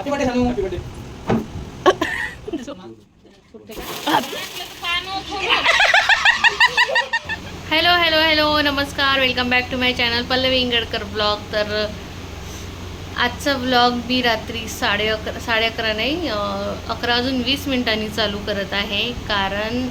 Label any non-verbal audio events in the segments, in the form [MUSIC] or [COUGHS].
Happy birthday Sanu happy birthday hello hello hello नमस्कार welcome back to my channel Pallavi Ingadkar blog तर आजचा blog मी रात्री साडे अकरा साडे अकरा नाही अकरा वाजून वीस मिनिटांनी चालू करत आहे. कारण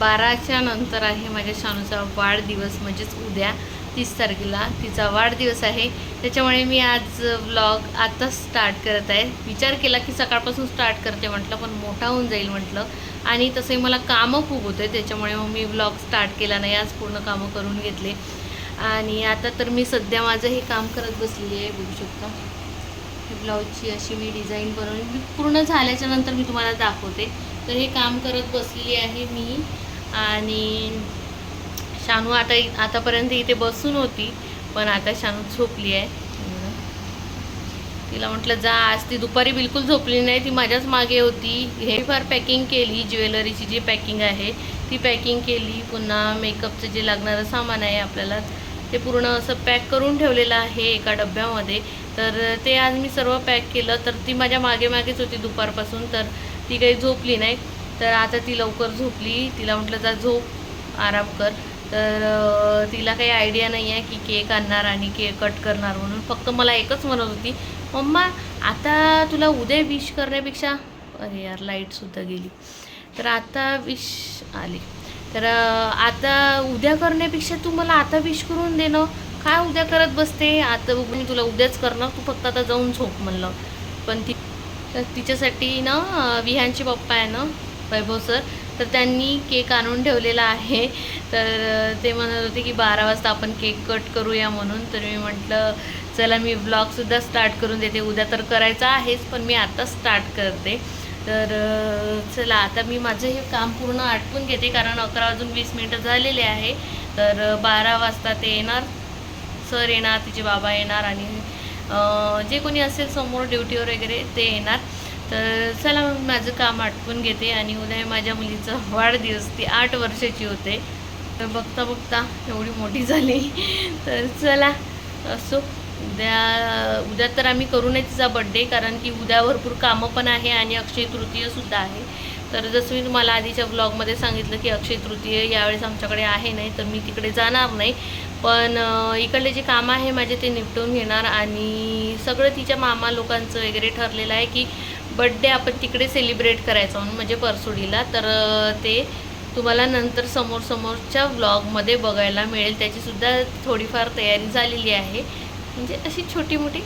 बाराच्या नंतर आहे माझ्या शानूचा वाढदिवस म्हणजेच उद्या. तीस तारखेला. तिचा वाढदिवस आहे. त्याच्यामुळे मी आज व्लॉग आत्ताच स्टार्ट करत आहे. विचार केला की सकाळपासून स्टार्ट करते म्हटलं पण मोठा होऊन जाईल म्हटलं. आणि तसंही मला कामं खूप होते त्याच्यामुळे मग मी व्लॉग स्टार्ट केला नाही. आज पूर्ण कामं करून घेतले. आणि आता तर मी सध्या माझं हे काम करत बसलेली आहे बघू शकता. ब्लाऊजची अशी मी डिझाईन बनवली. मी पूर्ण झाल्याच्यानंतर मी तुम्हाला दाखवते. तर हे काम करत बसलेली आहे मी. आणि शानू आता आतापर्यंत इथे बसून होती पण आता शानू झोपली आहे. तिला म्हटलं जा आज ती दुपारी बिलकुल झोपली नाही ती माझ्याच मागे होती. हे फार पॅकिंग केली ज्वेलरीची जी पॅकिंग आहे ती पॅकिंग केली. पुन्हा मेकअपचं जे लागणारं सामान आहे आपल्याला ते पूर्ण असं पॅक करून ठेवलेलं आहे एका डब्यामध्ये. तर ते आज मी सर्व पॅक केलं तर ती माझ्या मागे मागेच होती दुपारपासून तर ती काही झोपली नाही. तर आता ती लवकर झोपली. तिला म्हटलं जा झोप आराम कर. तर तिला काही आयडिया नाही आहे की केक आणणार आणि केक कट करणार म्हणून. फक्त मला एकच म्हणत होती मम्मा आता तुला उद्या विश करण्यापेक्षा अरे यार लाईटसुद्धा गेली. तर आता विश आली. तर आता उद्या करण्यापेक्षा तू मला आता विश करून देणं काय उद्या करत बसते? आता बघ मी तुला उद्याच करणार. तू फक्त आता जाऊन झोप म्हणलं. पण ती तर तिच्यासाठी ना विहांचे विहानचे पप्पा आहे ना वैभव सर तर त्यांनी केक आणून ठेवलेला आहे. तर ते म्हणत होते की बारा वाजता आपण केक कट करूया म्हणून. तर मी म्हटलं चला मी ब्लॉगसुद्धा स्टार्ट करून देते. उद्या तर करायचं आहेच पण मी आता स्टार्ट करते. तर चला आता मी माझं हे काम पूर्ण आटपून घेते कारण अकरा वाजून वीस मिनटं झालेले आहे. तर बारा वाजता ते येणार. सर येणार तिचे बाबा येणार आणि जे कोणी असेल समोर ड्युटीवर वगैरे ते येणार. तर चला मग माझं काम आटपून घेते आणि उद्या माझ्या मुलीचा वाढदिवस ती आठ वर्षाची होते. तर बघता बघता एवढी मोठी झाली. तर चला असो. उद्या उद्या तर आम्ही करू नाही तिचा बड्डे कारण की उद्या भरपूर कामं पण आहे आणि अक्षय तृतीयसुद्धा आहे. तर जसं मी तुम्हाला आधीच्या ब्लॉगमध्ये सांगितलं की अक्षय तृतीय यावेळेस आमच्याकडे आहे नाही तर मी तिकडे जाणार नाही. पण इकडले जे काम आहे माझे ते निपटून घेणार आणि सगळं तिच्या मामा लोकांचं वगैरे ठरलेलं आहे की बड्डे आपण तिकडे सेलिब्रेट करायचा म्हणून म्हणजे परसुडीला. तर ते तुम्हाला नंतर समोर समोरच्या व्लॉगमध्ये बघायला मिळेल. त्याचीसुद्धा थोडीफार तयारी झालेली आहे. म्हणजे अशी छोटी मोठी.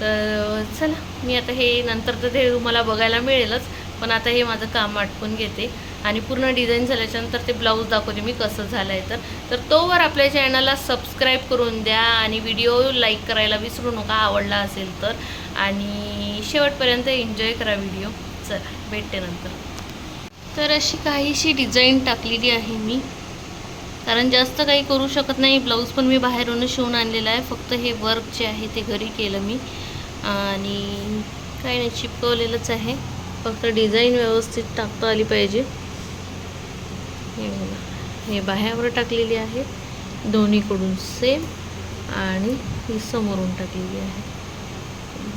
तर चला मी आता हे नंतर तर ते तुम्हाला बघायला मिळेलच. पण आता हे माझं काम आटपून घेते. आणि पूर्ण डिझाईन झाल्याच्यानंतर ते ब्लाऊज दाखवते मी कसं झालं आहे तर तर तोवर आपल्या चॅनलला सबस्क्राईब करून द्या. आणि व्हिडिओ लाईक करायला विसरू नका आवडला असेल तर. आणि शेवटपर्यंत एन्जॉय करा व्हिडिओ चला भेटते नंतर. तर अशी काहीशी डिझाईन टाकलेली आहे मी. कारण जास्त काही करू शकत नाही ब्लाऊज पण मी बाहेरून शिवून आणलेला आहे. फक्त हे वर्क जे आहे ते घरी केलं मी. आणि काही नाही चिपकवलेलंच आहे. फक्त डिझाईन व्यवस्थित टाकता आली पाहिजे. हे हे बाह्यावर टाकलेली आहे. दोन्हीकडून सेम आणि ही समोरून टाकलेली आहे.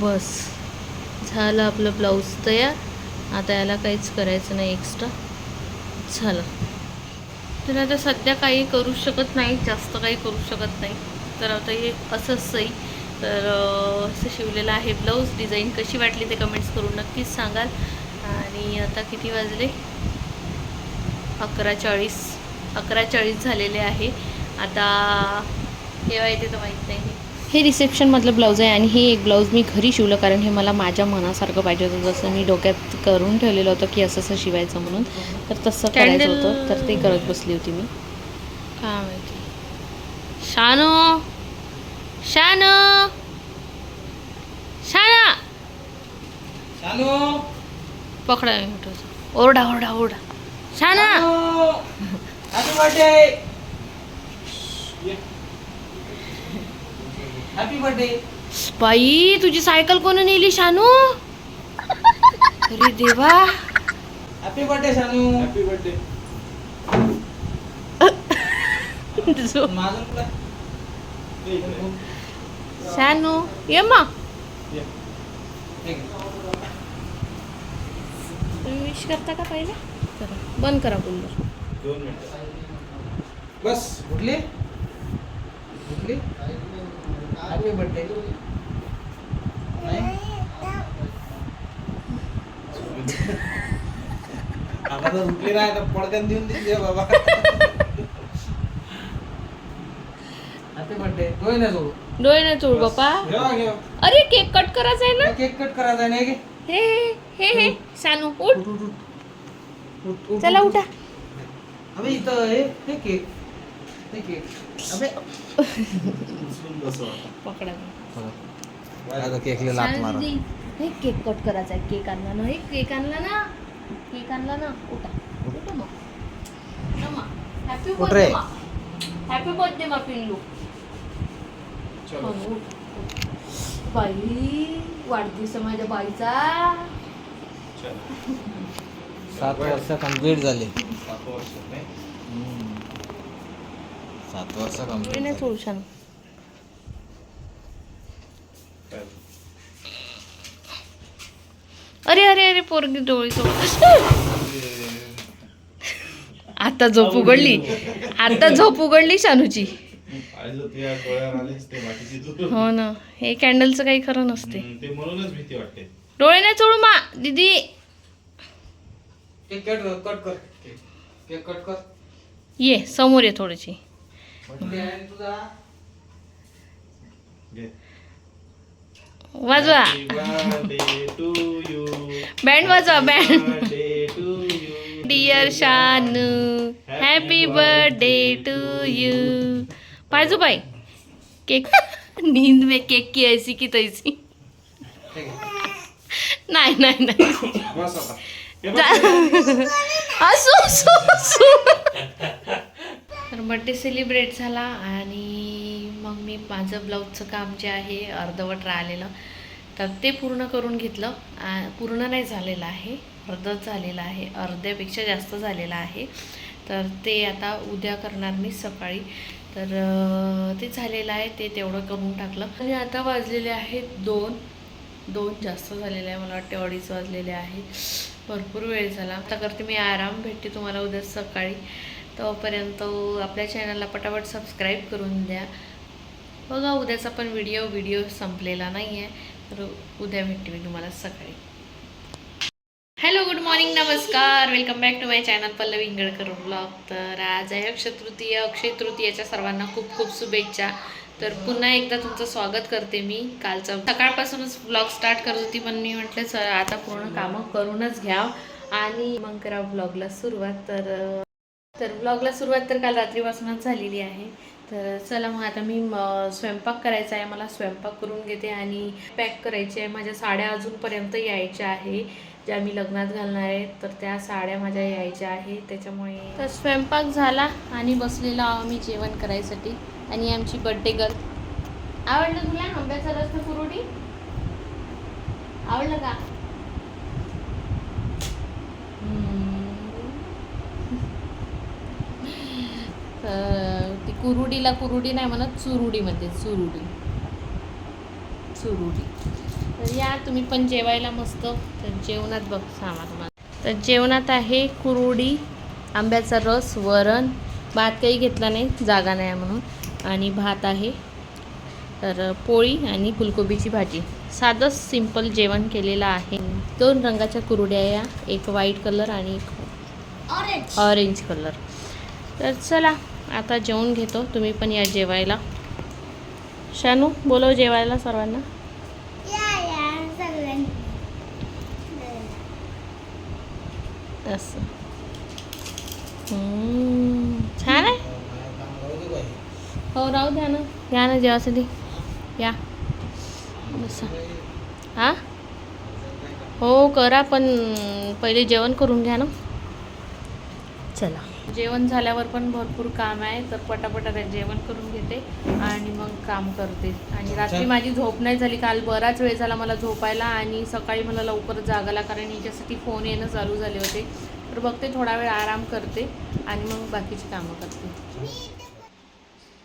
बस. झालं आपलं ब्लाऊज तयार. आता याला काहीच करायचं नाही एक्स्ट्रा झालं. तर आता सध्या काही करू शकत नाही जास्त काही करू शकत नाही. तर आता हे असंच सही तर असं शिवलेलं आहे ब्लाऊज. डिझाईन कशी वाटली ते कमेंट्स करून नक्कीच सांगाल. आणि आता किती वाजले? अकरा चाळीस. अकरा चाळीस झालेले आहे. आता केव्हा येते तर माहीत नाही. हे रिसेप्शनमधलं ब्लाऊज आहे आणि हे एक ब्लाऊज मी घरी शिवलं कारण हे मला माझ्या मनासारखं पाहिजे होतं. जसं मी डोक्यात करून ठेवलेलं होतं की असं असं शिवायचं म्हणून तर तसं करायचं होतं. तर ते करत बसली होती मी. काय माहिती. शानो! शानो! शाना! सानू पकडा ओरडा ओरडा ओरडा. शाना! हॅपी बर्थडे बाई तुझी सायकल कोण नेली शानू? अरे देवा. Happy birthday Sanu happy birthday माझं तुला शानू ये. तुम्ही विश करता का पहिले? बंद करा कूलर दोन मिनिटं. बस उठली? उठली? हॅपी बर्थडे नाही. उठली तर देऊन दिली बाबा. हॅपी बर्थडे होय ना सोडू डोळे नाही चोळ बापा घेवा घेवा. अरे केक कट करायचा आहे ना? केक कट करायचा नाही घे. हे हे हे हे. सानू उठ. उठ उठ उठ. उठ उठ चला उठा. अबे इथं हे हे केक. हे केक. अबे पकडा आता केकले लात सानू मारा दीदी, हे केक कट करायचा आहे केक आणला ना हे केक आणला ना केक आणला ना उठा उठा मग हॅपी. बर्थडे हॅपी बर्थडे मा पिल्लू. बाई वाढदिवस माझ्या बाईचा सात वर्ष कंप्लीट झाली सात वर्ष सात वर्ष डोळे कंप्लीट नाही? अरे अरे अरे पोरगी डोळे चोळ आता झोप उघडली. आता झोप उघडली शानूची. आईला तुझ्या डोळ्यावर आलेच ते बाकीची तू. हो ना. हे कॅन्डलचं काही खरं नसते. हम्म, ते म्हणूनच भीती वाटते. डोळे नाही चोळू मा. दीदी. केक कट कट कर. केक कट कर. ये समोर ये थोडीशी. तुझा. वाजवा. Happy birthday to you. Band वाजवा band Birthday to you. Dear Shanu happy birthday to you पाहिजो बाई केक. [LAUGHS] नींद में केक की ऐसी की तैसी. नाही नाही नाही. असू असू असू. [LAUGHS] तर बड्डे सेलिब्रेट झाला आणि मग मी माझं ब्लाऊजचं काम जे आहे अर्धवट राहिलेलं तर ते पूर्ण करून घेतलं. आ- पूर्ण नाही झालेलं आहे अर्धच झालेलं आहे अर्ध्यापेक्षा जास्त झालेलं आहे. तर ते आता उद्या करणार मी सकाळी. तर ते झालेलं आहे ते तेवढं करून टाकलं. आणि आता वाजलेले आहेत दोन. दोन जास्त झालेले आहे मला वाटते अडीच वाजलेले आहेत. भरपूर वेळ झाला. आता करते मी आराम भेटते तुम्हाला उद्या सकाळी. तोपर्यंत आपल्या चॅनलला पटापट सबस्क्राईब करून द्या. बघा उद्याचा पण व्हिडिओ व्हिडिओ संपलेला नाही आहे तर उद्या भेटते मी तुम्हाला सकाळी. हॅलो गुड मॉर्निंग नमस्कार. Welcome back to my channel Pallavi Ingalkar blog तर आज आहे अक्षय तृतीय. अक्षय तृतीयाच्या सर्वांना खूप खूप शुभेच्छा. तर पुन्हा एकदा तुमचं स्वागत करते मी कालचा. सकाळपासूनच ब्लॉग स्टार्ट करत होती पण मी म्हटलं सर आता पूर्ण कामं करूनच घ्या आणि मग करा ब्लॉगला सुरुवात. तर तर ब्लॉगला सुरुवात तर काल रात्रीपासूनच झालेली आहे. तर चला मग आता मी स्वयंपाक करायचा आहे. मला स्वयंपाक करून घेते आणि पॅक करायचे आहे. माझ्या साड्या अजूनपर्यंत यायच्या आहे. ज्या मी लग्नात घालणार आहे तर त्या साड्या माझ्या यायच्या आहे. त्याच्यामुळे तर स्वयंपाक झाला आणि बसलेला आहो मी जेवण करायसाठी. आणि आमची बड्डे गर्ल आवडलं तुला? आंब्याचा रस्ता कुरुडी? आवडलं का तर ती कुरुडीला कुरुडी नाही म्हणत चुरुडी म्हणते चुरुडी. चुरुडी. तर या तुम्ही पण जेवायला मस्त. तर जेवणात बघ सांगा तुम्हाला. तर जेवणात आहे कुरुडी आंब्याचा रस वरण. भात काही घेतला नाही जागा नाही म्हणून. आणि भात आहे. तर पोळी आणि फुलकोबीची भाजी. साधंच सिंपल जेवण केलेलं आहे. दोन रंगाच्या कुरुड्या या. एक व्हाईट कलर आणि एक ऑरेंज कलर. तर चला आता जेवून घेतो. तुम्ही पण या जेवायला. शानू बोलव जेवायला सर्वांना. असं छान आहे. हो राहू द्या ना. या ना जेवासाठी. या. बसा. हां? हो करा पण पहिले जेवण करून घ्या ना. चला. जेवण झाल्यावर पण भरपूर काम आहे तर पटापट आता जेवण करून घेते आणि मग काम करते. आणि रात्री माझी झोप नाही झाली काल बराच वेळ झाला मला झोपायला आणि सकाळी मला लवकर जागाला कारण हिच्यासाठी फोन येणं चालू झाले होते. तर बघते थोडा वेळ आराम करते आणि मग बाकीची कामं करते.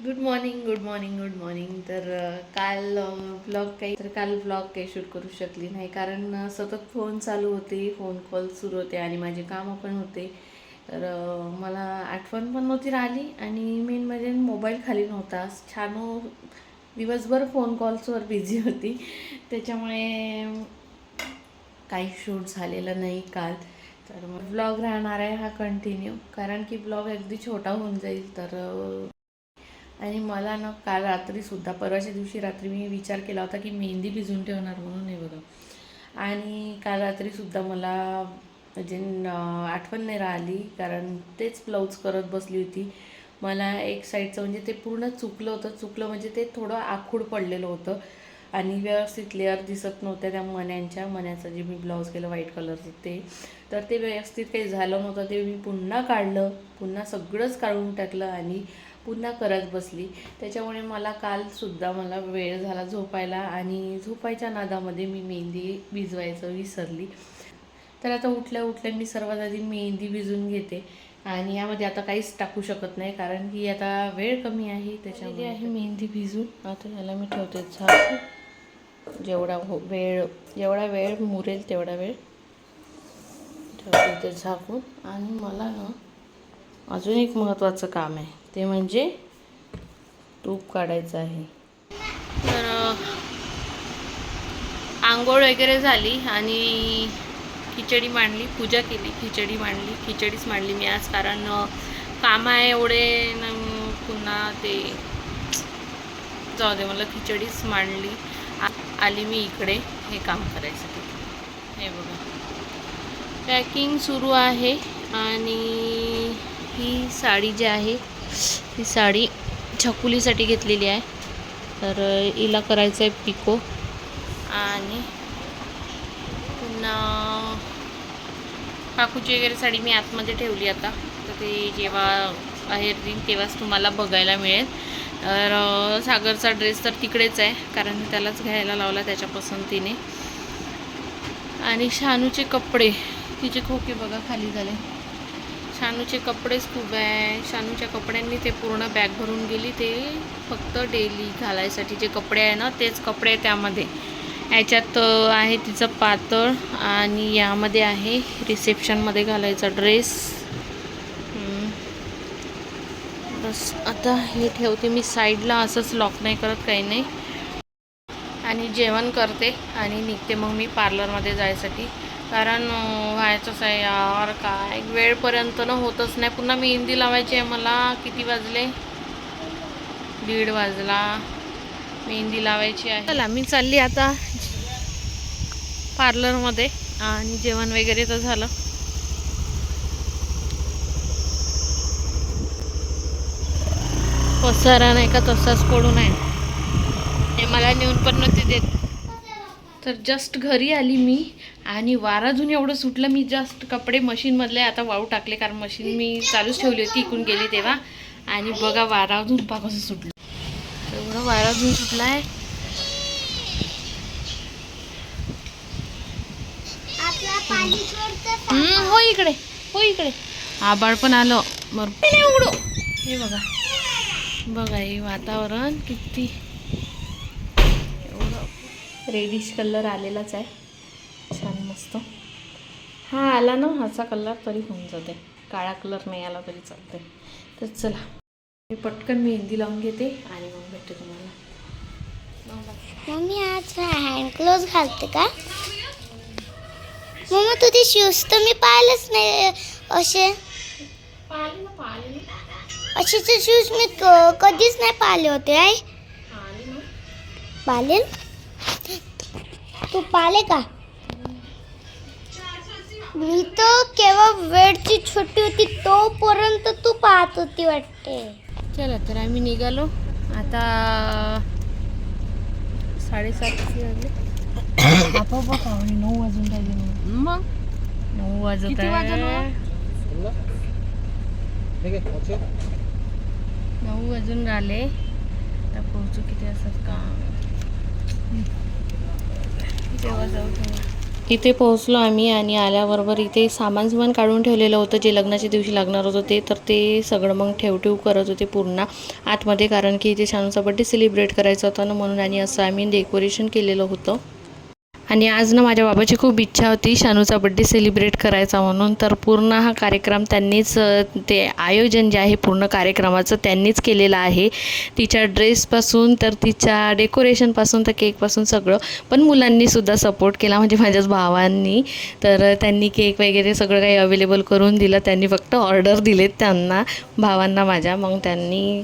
Good morning good morning good morning तर काल ब्लॉग काही तर काल ब्लॉग काही शूट करू शकली नाही. कारण सतत फोन चालू होते फोन कॉल सुरू होते आणि माझे कामं पण होते. तर मला आठवण पण नव्हती राहिली आणि मेन म्हणजे मोबाईल खाली नव्हता. छान हो, दिवसभर फोन कॉल्सवर बिझी होती. त्याच्यामुळे काही शूट झालेलं नाही काल. तर मग ब्लॉग राहणार आहे हा कंटिन्यू कारण की ब्लॉग अगदी छोटा होऊन जाईल. तर आणि मला ना काल रात्रीसुद्धा परवाच्या दिवशी रात्री मी विचार केला होता की मेहंदी भिजून ठेवणार म्हणून हे बघा. आणि काल रात्रीसुद्धा मला म्हणजे आठवण नाही राहिली कारण तेच ब्लाऊज करत बसली होती. मला एक साईडचं म्हणजे ते पूर्ण चुकलं होतं. चुकलं म्हणजे ते थोडं आखूड पडलेलं होतं. आणि व्यवस्थित लेअर दिसत नव्हत्या त्या मण्यांच्या. मण्याचं जे मी ब्लाऊज केलं व्हाईट कलरचं ते. तर ते व्यवस्थित काही झालं नव्हतं. ते मी पुन्हा काढलं. पुन्हा सगळंच काढून टाकलं आणि पुन्हा करत बसली. त्याच्यामुळे मला कालसुद्धा मला वेळ झाला झोपायला. आणि झोपायच्या नादामध्ये मी मेहंदी भिजवायचं विसरली. तर आता उठल्या उठल्या मी सर्वात आधी मेहंदी भिजून घेते. आणि यामध्ये आता काहीच टाकू शकत नाही कारण की आता वेळ कमी आहे त्याच्यामध्ये आहे मेहंदी भिजून. आता याला मी ठेवते झाकून. जेवढा हो वेळ जेवढा वेळ मुरेल तेवढा वेळ ठेवते ते झाकून. आणि मला ना अजून एक महत्त्वाचं काम आहे. ते म्हणजे तूप काढायचं आहे. तर आंघोळ वगैरे झाली आणि खिचडी मांडली पूजा केली खिचडी मांडली खिचडीच मांडली मी आज कारण काम आहे एवढे न पुन्हा ते जाऊ दे मला खिचडीच मांडली. आ- आली मी इकडे हे काम करायसाठी. हे बघा. पॅकिंग सुरू आहे आणि ही साडी जी आहे ही साडी छकुलीसाठी घेतलेली आहे. तर हिला करायचं आहे पिको. आणि पुन्हा काकूची वगैरे साडी मी आतमध्ये ठेवली आता. तर ते जेव्हा बाहेर देईन तेव्हाच तुम्हाला बघायला मिळेल. तर सागरचा ड्रेस तर तिकडेच आहे कारण मी त्यालाच घ्यायला लावला त्याच्या पसंतीने. आणि शानूचे कपडे तिचे खोके बघा खाली झाले. शानूचे कपडेच खूप आहे. शानूच्या कपड्यांनी ते पूर्ण बॅग भरून गेली. ते फक्त डेली घालायसाठी जे कपडे आहे ना तेच कपडे आहे त्यामध्ये. याच्यात आहे तिचं पातळ आणि यामध्ये आहे रिसेप्शनमध्ये घालायचा ड्रेस. बस आता हे ठेवते मी साईडला असंच लॉक नाही करत काही नाही. आणि जेवण करते आणि निघते मग मी पार्लरमध्ये जायसाठी. कारण व्हायचंच आहे यार काय? वेळपर्यंत ना होतच नाही. पुन्हा मेहंदी लावायची आहे मला. किती वाजले? दीड वाजला. मेहंदी लावायची आहे. चला मी चालली आता पार्लरमध्ये आणि जेवण वगैरे तर झालं. पसारा नाही का तसाच पडून आहे हे मला नेऊन पण नव्हते देत. तर जस्ट घरी आली मी आणि वारा अजून एवढं सुटलं मी जस्ट कपडे मशीनमधले आता वाळू टाकले कारण मशीन मी चालूच ठेवली होती इकून गेली तेव्हा. आणि बघा वाराजून अजून सुटलं. वारा अजून सुटला आहे हो इकडे हो इकडे. आबाळ पण आलं. बरोबर उडू हे बघा. बघा हे वातावरण किती एवढं. रेडिश कलर आलेलाच आहे. छान मस्त. हा आला ना ह्याचा कलर तरी होऊन जाते. काळा कलर नाही आला तरी चालते तर चला. मी पटकन मेहंदी लावून घेते आणि मग भेटते तुम्हाला. मम्मी आज हँड ग्लोव्स घालते का? मम्मा तुझे शूज तर मी पाहिलेच नाही असे. असे असेचे शूज मी क- कधीच नाही पाहिले होते आई. पाहिले? पाले तू पाले का? मी तर केव्हा वेळची छोटी होती तोपर्यंत तू पाहत होती वाटते. चला तर आम्ही निघालो. आता साडेसात वाजले [COUGHS] नऊ वाजून राहिले मग? नऊ वाजत ठीक आहे. नऊ वाजून राहिले. आता पोहोचू किती असतात का तेव्हा जाऊ तेव्हा. इथे पोहोचलो आम्ही आणि आल्याबरोबर इथे सामान सुमान काढून ठेवलेलं होतं. जे लग्नाच्या दिवशी लागणार होतं ते तर ते सगळं मग ठेवठेव करत होते पूर्ण आतमध्ये. कारण की इथे शानूचा बड्डे सेलिब्रेट करायचा होता ना म्हणून आणि असं आम्ही डेकोरेशन केलेलं होतं. आणि आज ना माझ्या बाबाची खूप इच्छा होती शानूचा बड्डे सेलिब्रेट करायचा म्हणून. तर पूर्ण हा कार्यक्रम त्यांनीच ते आयोजन जे आहे पूर्ण कार्यक्रमाचं त्यांनीच केलेलं आहे. तिच्या ड्रेसपासून तर तिच्या डेकोरेशनपासून तर केकपासून सगळं. पण मुलांनीसुद्धा सपोर्ट केला म्हणजे माझ्याच भावांनी. तर त्यांनी केक वगैरे सगळं काही अवेलेबल करून दिलं. त्यांनी फक्त ऑर्डर दिलेत त्यांना भावांना माझ्या. मग त्यांनी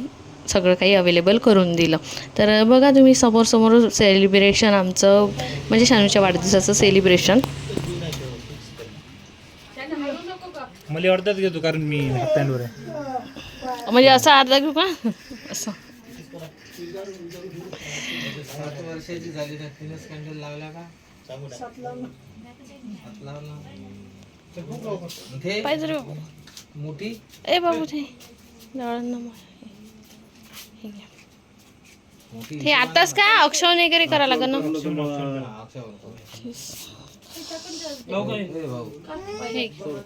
सगळं काही अवेलेबल करून दिलं. तर बघा तुम्ही समोर समोर सेलिब्रेशन आमचं म्हणजे शानूच्या वाढदिवसाचं सेलिब्रेशन मला अर्धाच घेतो कारण मी हाफ पॅन्टवर आहे. म्हणजे असं अर्धा घेऊ का? असं. सात वर्षाची झाली ना तिनेच कॅन्डल लावला का? हात लावला ते पाहिजे रे बाबू. मोठी? ए बाबू ते मग. हे ते आताच का अक्षर वगैरे करायला लागेल ना. ए भाऊ हे घे.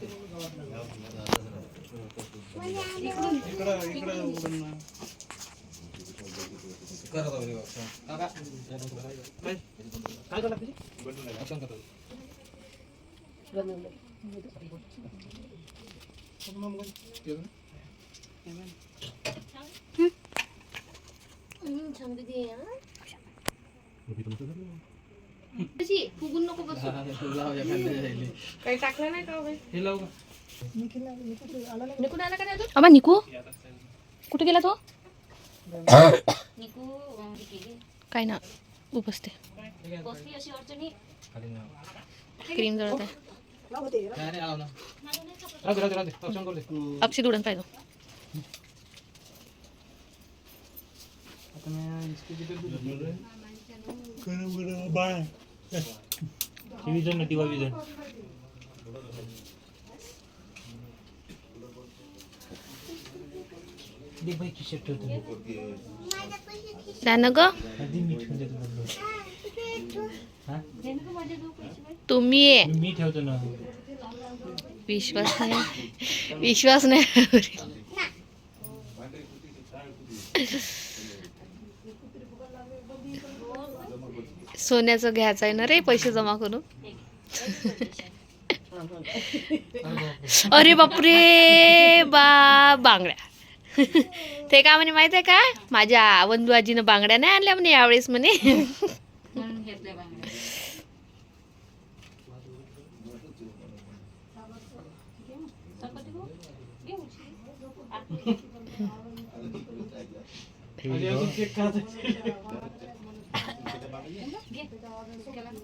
करत वगैरे अक्षर. काका, काय करत अक्षर करत. फुगून नको बसू लाव एखाद्या जायले. काही टाकलं नाही का हे लाव का? निकून आला का नाही अबा निकू कुठे गेला तो काय ना उपसते. क्रीम जळत आहे नाही, नाही, लाव ना. राहू दे, राहू दे, राहू दे. अक्षर करू दे. अक्षय उडन पाहिजे आता मी इसकी किती दूध घेतलं रे? विजन ना दिवा विजन ग. हा? तुम्ही मी ठेवतो ना विश्वास नाही विश्वास नाही सोन्याचं घ्यायचं आहे ना रे पैसे जमा करून? अरे बापरे बा बांगड्या. ते का म्हणे माहिती आहे का? माझ्या बंधू आजीनं बांगड्या नाही आणल्या म्हणे यावेळेस म्हणे अरे, अजून केक खात आहे. झाले ना पाच? हा?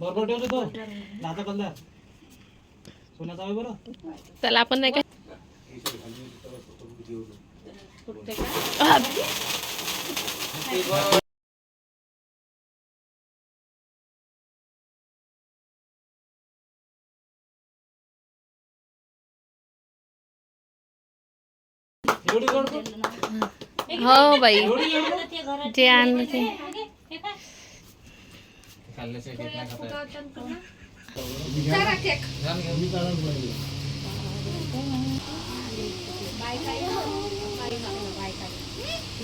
बरोबर ठेवतो तो. दादा कल्ला सोन्याचा आहे बरं? त्याला आपण नाही काय करतो हो बाई. जे आणलं ते. खाल्ल्याशिवाय नाही खाता. येत.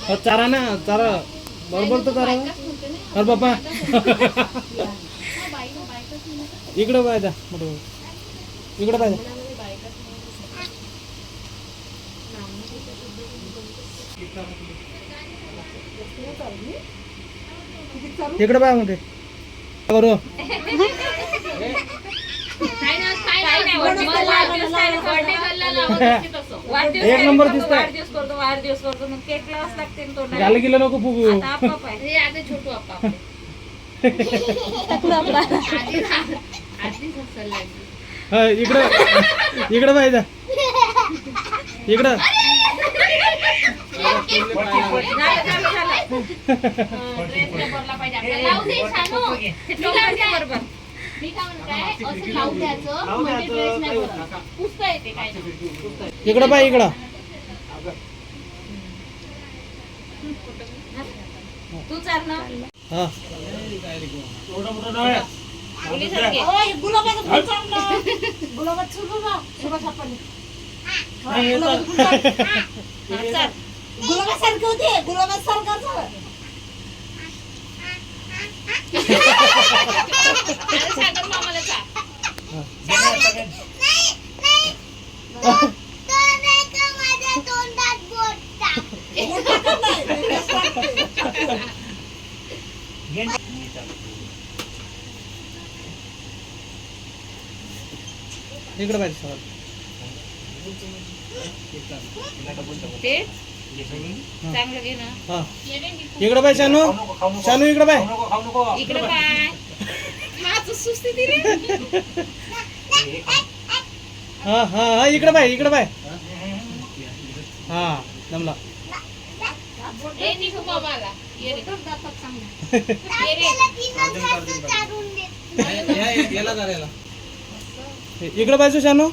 हो, अ, चारा ना चारा. बरोबर तर चारा. अरे बापा. इकडं पाहिजे मोठं इकडं पाहिजे इकडं पाहिजे मोठे करू एक नंबर दिसत वाढदिवस करतो वाढदिवस करतो मग केक लावाच लागते ना तोंडाला. झालं गेलं नको फुगू आता आपाप आहे. इकडं इकडं पाहिजे इकडं. इकडं पाय इकडं. तू चाल हा अरे सागर मामाला चाल. माझ्या तोंडात बोट टाक. इकडं पाहिजे सर ते? चांगलं घे ना. हा. इकडं पाय शानू. शानू इकडं पाय इकडे काय माझं सुस्ती दिली. हा हा हा इकडं पाय इकडं पाय हा जमला. इकडं पाहिजे शानू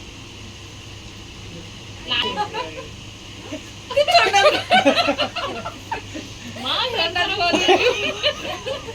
मा, तोंडाला बोलू.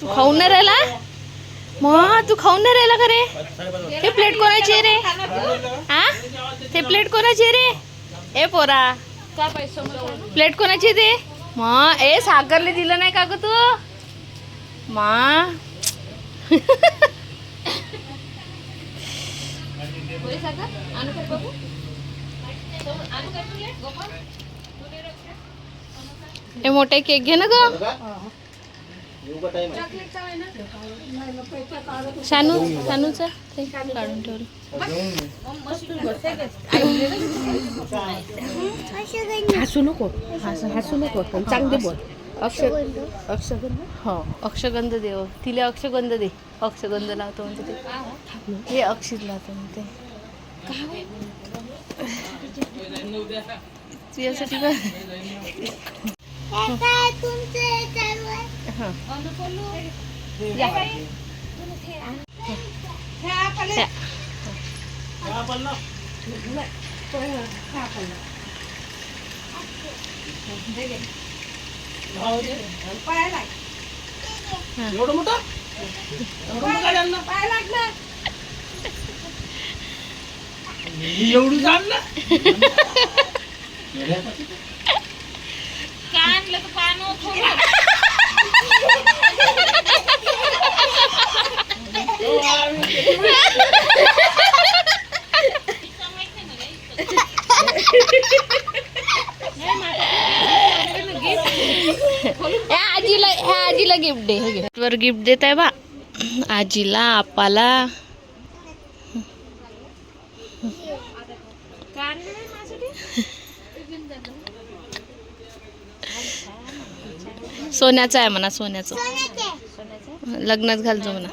तू खाऊन नाही राहिला? मग तू खाऊन नाही राहिला का रे ते प्लेट कोणाची आहे रे? हा ते प्लेट कोणाची आहे रे? ए पोरा. प्लेट कोणाची ते? मग ए सागरले दिलं नाही का ग तू? मा. ए मोठे केक घे ना ग. शानू शानूच? ते काढून ठेवलं. हसू नको. हसू हसू नको. पण चांगले बोल. अक्षर अक्षगंध? हो अक्षगंध देव तिला अक्षगंध दे. अक्षगंध लावतो म्हणते ते. हे अक्षित लावतो म्हणते. तुझ्यासाठी का हे काय तुमचं याच्यावर? एवढं मोठं एवढं जाणलं का आणलं तर पान थोडं आजीला ह्या आजीला गिफ्ट दे हे वर गिफ्ट देत आहे बा। आजीला आपाला। सोन्याचं आहे म्हणा सोन्याचं. सोन्याचे. लग्नात घालतो म्हणा.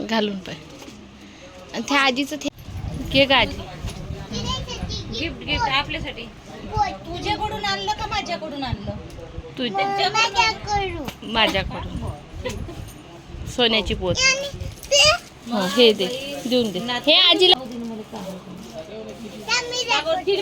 घालून पाय. आणि त्या आजीचं ते केक आजी. गिफ्ट गिफ्ट आपल्यासाठी. तुझ्याकडून आणलं का माझ्याकडून आणलं? तू माझ्याकडून. माझ्याकडून. सोन्याची पोत. हो हे दे. देऊन दे. हे आजीला त्या मी दाखवते. तिला पहिले